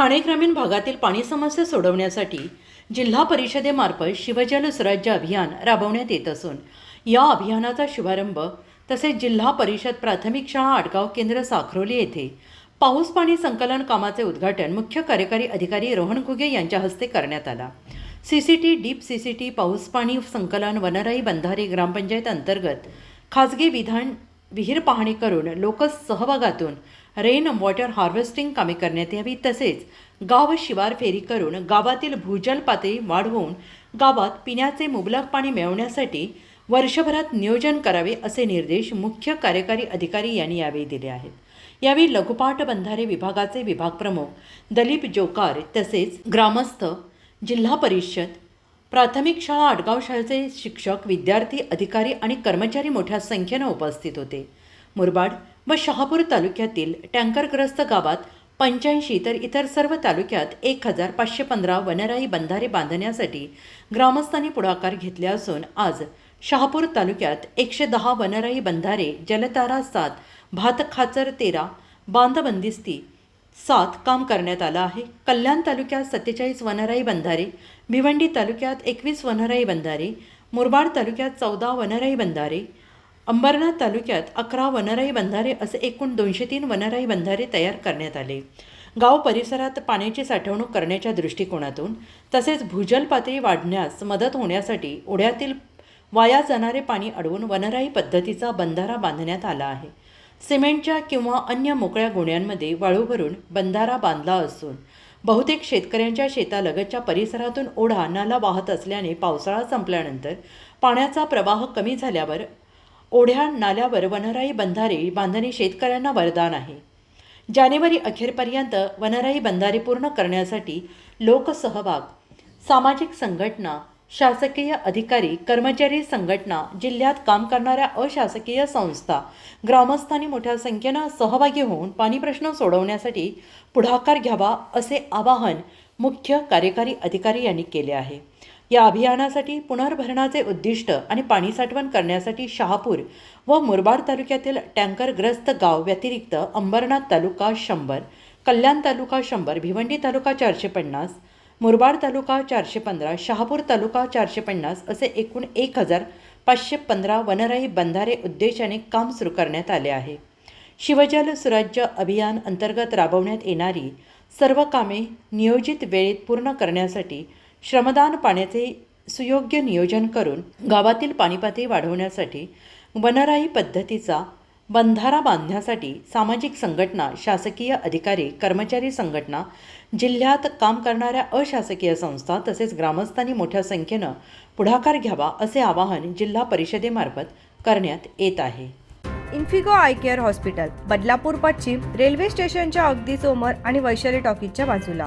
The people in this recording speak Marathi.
ठाणे ग्रामीण भागातील पाणी समस्या सोडवण्यासाठी जिल्हा परिषदेमार्फत शिवजल स्वराज्य अभियान राबवण्यात येत असून या अभियानाचा शुभारंभ तसेच जिल्हा परिषद प्राथमिक शाळा आडगाव केंद्र साखरोली येथे पाऊस पाणी संकलन कामाचे उद्घाटन मुख्य कार्यकारी अधिकारी रोहन घुगे यांच्या हस्ते करण्यात आला. सीसीटी डीप सी सी पाऊस पाणी संकलन वनराई बंधारे ग्रामपंचायत अंतर्गत खाजगी विधान विहीर पाहणी करून लोक सहभागातून रेन वॉटर हार्वेस्टिंग कामे करण्यात यावी. तसेच गाव शिवार फेरी करून गावातील भूजल पातळी वाढवून गावात पिण्याचे मुबलक पाणी मिळवण्यासाठी वर्षभरात नियोजन करावे असे निर्देश मुख्य कार्यकारी अधिकारी यांनी यावेळी दिले आहेत. यावेळी लघुपाट बंधारे विभागाचे विभाग प्रमुख दलीप जोकार तसेच ग्रामस्थ जिल्हा परिषद प्राथमिक शाळा आडगाव शाळेचे शिक्षक विद्यार्थी अधिकारी आणि कर्मचारी मोठ्या संख्येनं उपस्थित होते. मुरबाड व शहापूर तालुक्यातील टँकरग्रस्त गावात पंच्याऐंशी तर इतर सर्व तालुक्यात एक हजार पाचशे पंधरा वनराई बंधारे बांधण्यासाठी ग्रामस्थांनी पुढाकार घेतले असून आज शहापूर तालुक्यात एकशे दहा वनराई बंधारे जलतारा सात भातखाचर तेरा बांधबंदिस्ती सात काम करण्यात आलं आहे. कल्याण तालुक्यात सत्तेचाळीस वनराई बंधारे भिवंडी तालुक्यात एकवीस वनराई बंधारे मुरबाड तालुक्यात चौदा वनराई बंधारे अंबरनाथ तालुक्यात अकरा वनराई बंधारे असे एकूण दोनशे तीन वनराई बंधारे तयार करण्यात आले. गाव परिसरात पाण्याची साठवणूक करण्याच्या दृष्टिकोनातून तसेच भूजल पातळी वाढण्यास मदत होण्यासाठी ओढ्यातील वाया जाणारे पाणी अडवून वनराई पद्धतीचा बंधारा बांधण्यात आला आहे. सिमेंटच्या किंवा अन्य मोकळ्या गुण्यांमध्ये वाळू भरून बंधारा बांधला असून बहुतेक शेतकऱ्यांच्या शेतालगतच्या परिसरातून ओढा नाला वाहत असल्याने पावसाळा संपल्यानंतर पाण्याचा प्रवाह कमी झाल्यावर ओढ्या नाल्यावर वनराई बंधारे बांधणे शेतकऱ्यांना वरदान आहे. जानेवारी अखेरपर्यंत वनराई बंधारे पूर्ण करण्यासाठी लोकसहभाग सामाजिक संघटना शासकीय अधिकारी कर्मचारी संघटना जिल्ह्यात काम करणाऱ्या अशासकीय संस्था ग्रामस्थांनी मोठ्या संख्येनं सहभागी होऊन पाणी प्रश्न सोडवण्यासाठी पुढाकार घ्यावा असे आवाहन मुख्य कार्यकारी अधिकारी यांनी केले आहे. या अभियानासाठी पुनर्भरणाचे उद्दिष्ट आणि पाणी साठवण करण्यासाठी शहापूर व मुरबाड तालुक्यातील टँकरग्रस्त गाव व्यतिरिक्त अंबरनाथ तालुका शंभर कल्याण तालुका शंभर भिवंडी तालुका चारशे पन्नास मुरबाड तालुका चारशे पंधरा शहापूर तालुका चारशे पन्नास असे एकूण एक हजार पाचशे पंधरा वनराई बंधारे उद्देशाने काम सुरू करण्यात आले आहे. शिवजल सुराज्य अभियान अंतर्गत राबवण्यात येणारी सर्व कामे नियोजित वेळेत पूर्ण करण्यासाठी श्रमदान पाण्याचे सुयोग्य नियोजन करून गावातील पाणीपातळी वाढवण्यासाठी वनराई पद्धतीचा बंधारा बांधण्यासाठी सामाजिक संघटना शासकीय अधिकारी कर्मचारी संघटना जिल्ह्यात काम करणाऱ्या अशासकीय संस्था तसेच ग्रामस्थांनी मोठ्या संख्येनं पुढाकार घ्यावा असे आवाहन जिल्हा परिषदेमार्फत करण्यात येत आहे. Infigo eye care hospital Badlapur पश्चिम रेल्वे स्टेशनच्या अगदी समोर आणि वैशाली टॉकीजच्या बाजूला.